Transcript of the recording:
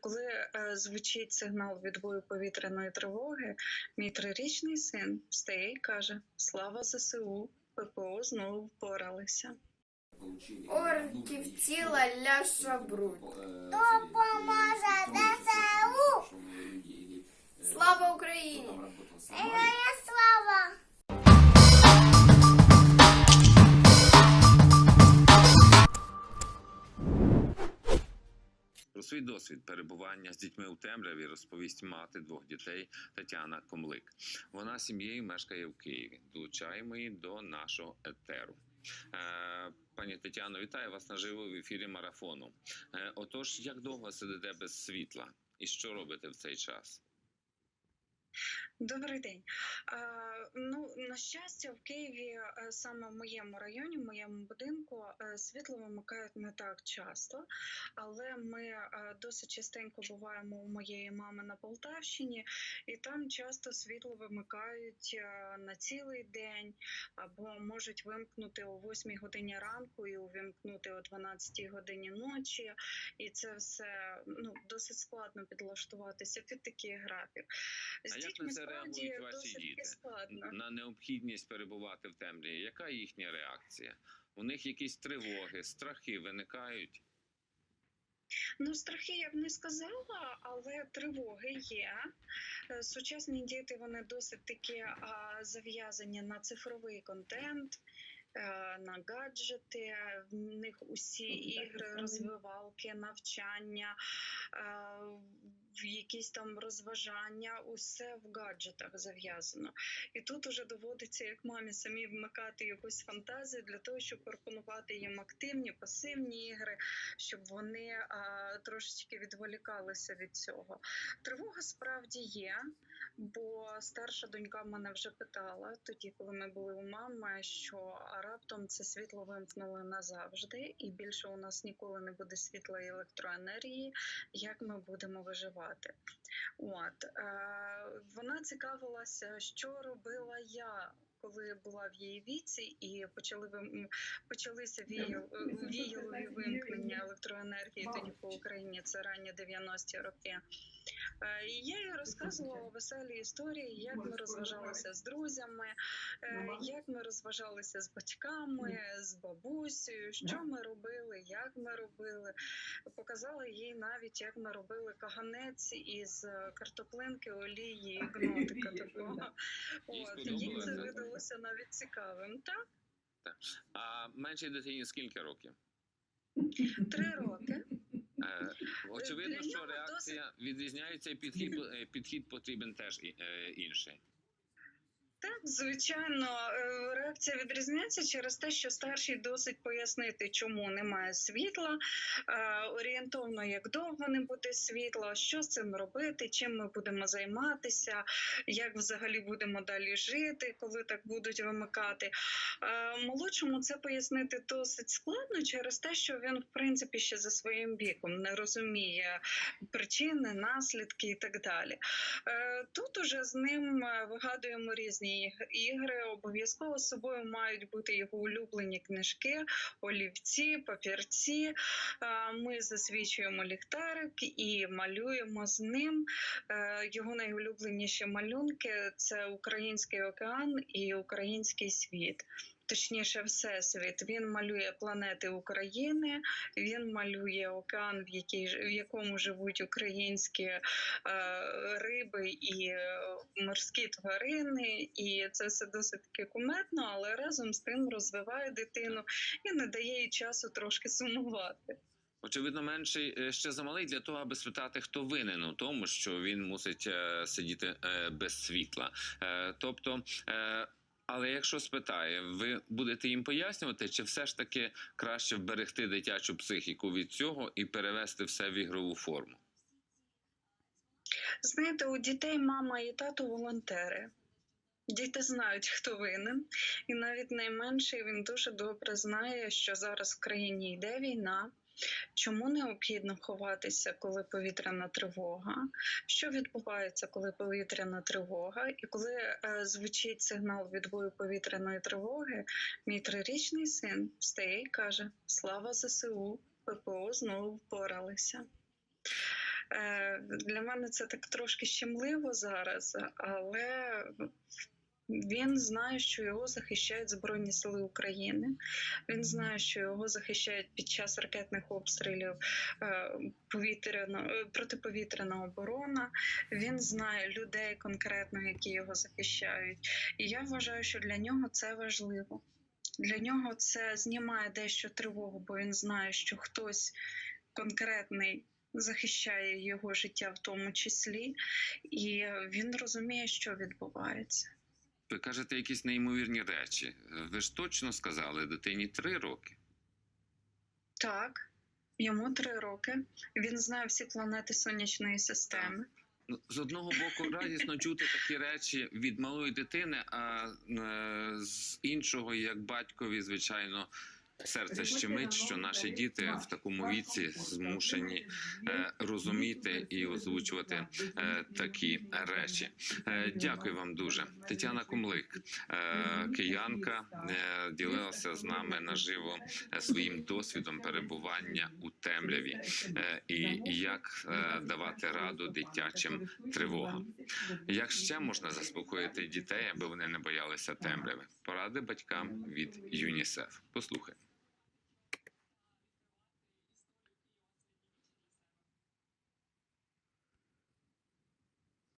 Коли е, звучить сигнал відбою повітряної тривоги, мій трирічний син встає і каже: Слава ЗСУ! ППО знову впоралися. Орків ціла ляша бруд. Допоможе ДСУ! Слава Україні! Слава! Свій досвід перебування з дітьми у темряві розповість мати двох дітей Тетяна Комлик. Вона сім'єю мешкає в Києві. Долучаємо її до нашого етеру. Е, Пані Тетяно, вітаю вас наживо в ефірі марафону. Е, Отож, як довго сидите без світла і що робите в цей час? Добрий день. Ну, на щастя, в Києві, е, саме в моєму районі, в моєму будинку, е, світло вимикають не так часто, але ми е, досить частенько буваємо у моєї мами на Полтавщині, і там часто світло вимикають на цілий день, або можуть вимкнути о 8 годині ранку і увімкнути о 12 годині ночі. І це все ну, досить складно підлаштуватися під такий графік. З А як дітьми це реагують ваші діти? складно. На необхідність перебувати в темряві. Яка їхня реакція? У них якісь тривоги, страхи виникають? Ну, страхи я б не сказала, але тривоги є. Е, Сучасні діти вони досить таки а, зав'язані на цифровий контент. е, На гаджети, в них усі ігри, розвивалки, навчання, е, якісь там розважання, усе в гаджетах зав'язано. І тут уже доводиться як мамі самі вмикати якусь фантазію для того, щоб пропонувати їм активні, пасивні ігри, щоб вони а, трошечки відволікалися від цього. Тривога справді є, бо старша донька мене вже питала тоді, коли ми були у мами, що раптом це світло вимкнули назавжди, і більше у нас ніколи не буде світла і електроенергії. Як ми будемо виживати? От е, вона цікавилася, що робила я. Коли була в її віці і почали почалися віял- віялові вимкнення електроенергії тоді по Україні, це ранні 90-ті роки. Е, І я їй розказувала веселі історії, як ми розважалися з друзями, е, як ми розважалися з батьками, з бабусею, що ми робили, як ми робили. Показала їй навіть, як ми робили каганець із е, картоплинки, олії і гнотика такого. От, їй це видалося навіть цікавим. Так, А меншій дитині скільки років? Три роки. Е, Очевидно, що реакція відрізняється, і підхід, е, підхід потрібен теж е, інший. Так, звичайно, е, реакція відрізняється через те, що старший досить пояснити, чому немає світла, е, орієнтовно, як довго не буде світла, що з цим робити, чим ми будемо займатися, як взагалі будемо далі жити, коли так будуть вимикати. Е, Молодшому це пояснити досить складно через те, що він, в принципі, ще за своїм віком не розуміє причини, наслідки і так далі. Тут уже з ним вигадуємо різні іг- ігри. Обов'язково з собою мають бути його улюблені книжки, олівці, папірці. Е, Ми засвічуємо ліхтарик і малюємо з ним. Е, Його найулюбленіші малюнки це український океан і український світ. Точніше, всесвіт. Він малює планети України, він малює океан, в, якій, в якому живуть українські е, риби і е, морські тварини, і це все досить таки кумедно, але разом з тим розвиває дитину і не дає їй часу трошки сумувати. Очевидно, менший е, ще замалий для того, аби спитати, хто винен у тому, що він мусить е, сидіти без світла. Тобто. Але якщо спитає, ви будете їм пояснювати, чи все ж таки краще вберегти дитячу психіку від цього і перевести все в ігрову форму? Знаєте, у дітей мама і тато волонтери. Діти знають, хто винен, і навіть найменший він дуже добре знає, що зараз в країні йде війна. Чому необхідно ховатися, коли повітряна тривога? Що відбувається, коли повітряна тривога? І коли е, звучить сигнал відбою повітряної тривоги, мій трирічний син встає і каже: Слава ЗСУ! ППО знову впоралися. Е, Для мене це так трошки щемливо зараз, але він знає, що його захищають Збройні Сили України. Він знає, що його захищають під час ракетних обстрілів е, повітряно, е, протиповітряна оборона. Він знає людей конкретно, які його захищають. І я вважаю, що для нього це важливо. Для нього це знімає дещо тривогу, бо він знає, що хтось конкретний захищає його життя в тому числі, і він розуміє, що відбувається. Ви кажете якісь неймовірні речі. Ви ж точно сказали дитині три роки. Так, йому три роки. Він знає всі планети сонячної системи. Ну, з одного боку, радісно чути такі речі від малої дитини, а е, з іншого, як батькові, звичайно, серце щемить, що наші діти в такому віці змушені е, розуміти і озвучувати е, такі речі. Е, Дякую вам дуже. Тетяна Кумлик, киянка, ділилася з нами наживо своїм досвідом перебування у темряві. І як давати раду дитячим тривогам. Як ще можна заспокоїти дітей, аби вони не боялися темряви? Поради батькам від ЮНІСЕФ. Послухай.